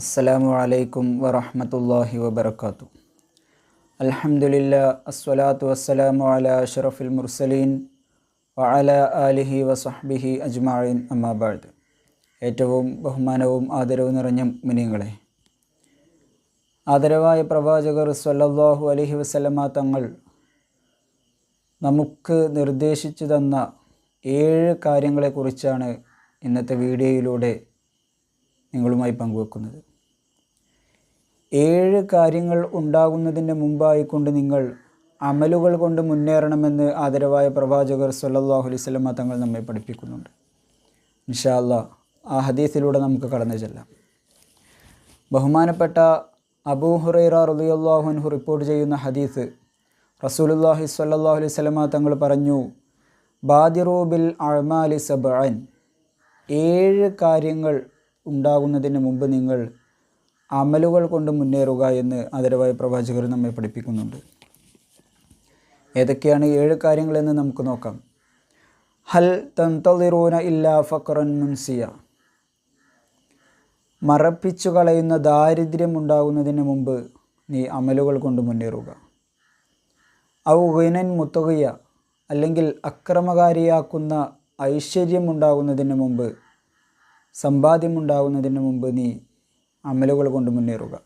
അസ്സലാമു അലൈക്കും വറഹ്മത്തുള്ളാഹി വബർക്കാത്തു അൽഹംദുലില്ലാ അസ്വലാത്തു വസ്സലാമു അല അഷറഫുൽ മുർസലീൻ വഅല ആലിഹി വസഹ്ബിഹി അജ്മാഇൻ അമ്മാബാദ് ഏറ്റവും ബഹുമാനവും ആദരവും നിറഞ്ഞ മിനിങ്ങളെ ആദരവായ പ്രവാചകർ സല്ലാഹു അലഹി വസ്ലമ തങ്ങൾ നമുക്ക് നിർദ്ദേശിച്ചു തന്ന ഏഴ് കാര്യങ്ങളെക്കുറിച്ചാണ് ഇന്നത്തെ വീഡിയോയിലൂടെ നിങ്ങളുമായി പങ്കുവെക്കുന്നത്. ഏഴ് കാര്യങ്ങൾ ഉണ്ടാകുന്നതിന് മുമ്പായിക്കൊണ്ട് നിങ്ങൾ അമലുകൾ കൊണ്ട് മുന്നേറണമെന്ന് ആദരവായ പ്രവാചകർ സല്ലാഹു അലൈഹി വസല്ലമ തങ്ങൾ നമ്മെ പഠിപ്പിക്കുന്നുണ്ട്. ഇൻഷാ അല്ലാ ആ ഹദീസിലൂടെ നമുക്ക് കടന്നു ചെല്ലാം. ബഹുമാനപ്പെട്ട അബൂ ഹുറൈറ റളിയല്ലാഹു അൻഹു റിപ്പോർട്ട് ചെയ്യുന്ന ഹദീസ് റസൂലുള്ളാഹി സ്വല്ലാഹു അലൈഹി സ്വലമ തങ്ങൾ പറഞ്ഞു ബാദിറോബിൽ അഴമാലി സബ്അൻ. ഏഴ് കാര്യങ്ങൾ ഉണ്ടാകുന്നതിന് മുമ്പ് നിങ്ങൾ അമലുകൾ കൊണ്ട് മുന്നേറുക എന്ന് ആദരവായ പ്രവാചകർ നമ്മെ പഠിപ്പിക്കുന്നുണ്ട്. ഏതൊക്കെയാണ് ഏഴ് കാര്യങ്ങളെന്ന് നമുക്ക് നോക്കാം. ഹൽ തന്തളിറൂന ഇല്ലാ ഫക്രൻ മുൻസിയ. മറപ്പിച്ചു കളയുന്ന ദാരിദ്ര്യം ഉണ്ടാകുന്നതിന് മുമ്പ് നീ അമലുകൾ കൊണ്ട് മുന്നേറുക. ഔ ഗിനൻ അല്ലെങ്കിൽ അക്രമകാരിയാക്കുന്ന ഐശ്വര്യം ഉണ്ടാകുന്നതിന് മുമ്പ് സമ്പാദ്യമുണ്ടാകുന്നതിന് മുമ്പ് നീ അമലുകൾ കൊണ്ട് മുന്നേറുക.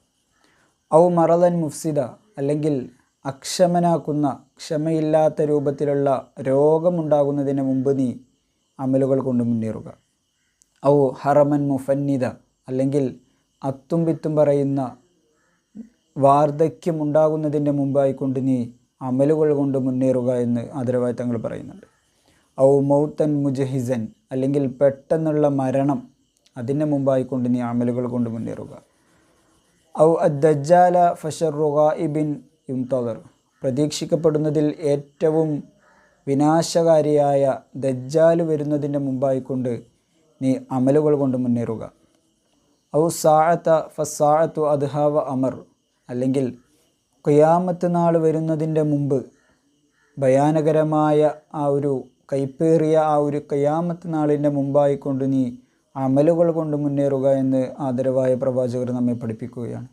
ഔ മറലൻ മുഫ്സിദ അല്ലെങ്കിൽ അക്ഷമനാക്കുന്ന ക്ഷമയില്ലാത്ത രൂപത്തിലുള്ള രോഗമുണ്ടാകുന്നതിന് മുമ്പ് നീ അമലുകൾ കൊണ്ട് മുന്നേറുക. ഔ ഹറമൻ മുഫന്നിത അല്ലെങ്കിൽ അത്തും വിത്തും പറയുന്ന വാർദ്ധക്യം ഉണ്ടാകുന്നതിന്റെ മുമ്പായിക്കൊണ്ട് നീ അമലുകൾ കൊണ്ട് മുന്നേറുക എന്ന് ആദരവായി തങ്ങൾ പറയുന്നുണ്ട്. ഔ മൗത്തൻ മുജഹിസൻ അല്ലെങ്കിൽ പെട്ടെന്നുള്ള മരണം അതിന് മുമ്പായിക്കൊണ്ട് നീ അമലുകൾ കൊണ്ട് മുന്നേറുക. ഔ അദ്ദജാല ഫഷറുക ഇബിൻ യുംതദർ. പ്രതീക്ഷിക്കപ്പെടുന്നതിൽ ഏറ്റവും വിനാശകാരിയായ ദജ്ജാൽ വരുന്നതിന്റെ മുമ്പായിക്കൊണ്ട് നീ അമലുകൾ കൊണ്ട് മുന്നേറുക. ഔ സാഴത്ത ഫസാഴത്തു അദ്ഹാവ അമർ. അല്ലെങ്കിൽ കുയാമത്ത് നാൾ വരുന്നതിന്റെ മുമ്പ് ഭയാനകരമായ ആ ഒരു കൈപ്പേറിയ ആ ഒരു കയ്യാമത്ത് നാളിന്റെ മുമ്പായിക്കൊണ്ട് നീ അമലുകൾ കൊണ്ട് മുന്നേറുക എന്ന് ആദരവായ പ്രവാചകർ നമ്മെ പഠിപ്പിക്കുകയാണ്.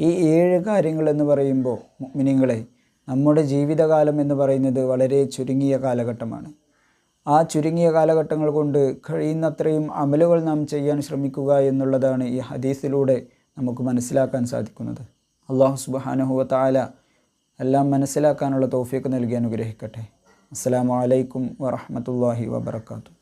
ഈ ഏഴ് കാര്യങ്ങൾ എന്ന് പറയുമ്പോൾ മിനിങ്ങളെ നമ്മുടെ ജീവിതകാലം എന്ന് പറയുന്നത് വളരെ ചുരുങ്ങിയ കാലഘട്ടമാണ്. ആ ചുരുങ്ങിയ കാലഘട്ടങ്ങൾ കൊണ്ട് കഴിയുന്നത്രയും അമലുകൾ നാം ചെയ്യാൻ ശ്രമിക്കുക എന്നുള്ളതാണ് ഈ ഹദീസിലൂടെ നമുക്ക് മനസ്സിലാക്കാൻ സാധിക്കുന്നത്. അള്ളാഹു സുബാനുഹുവ താല എല്ലാം മനസ്സിലാക്കാനുള്ള തോഫിയൊക്കെ നൽകി അനുഗ്രഹിക്കട്ടെ. അസ്സാം വലൈക്കും വറഹമത്തല്ലാഹി വബർക്കാത്തു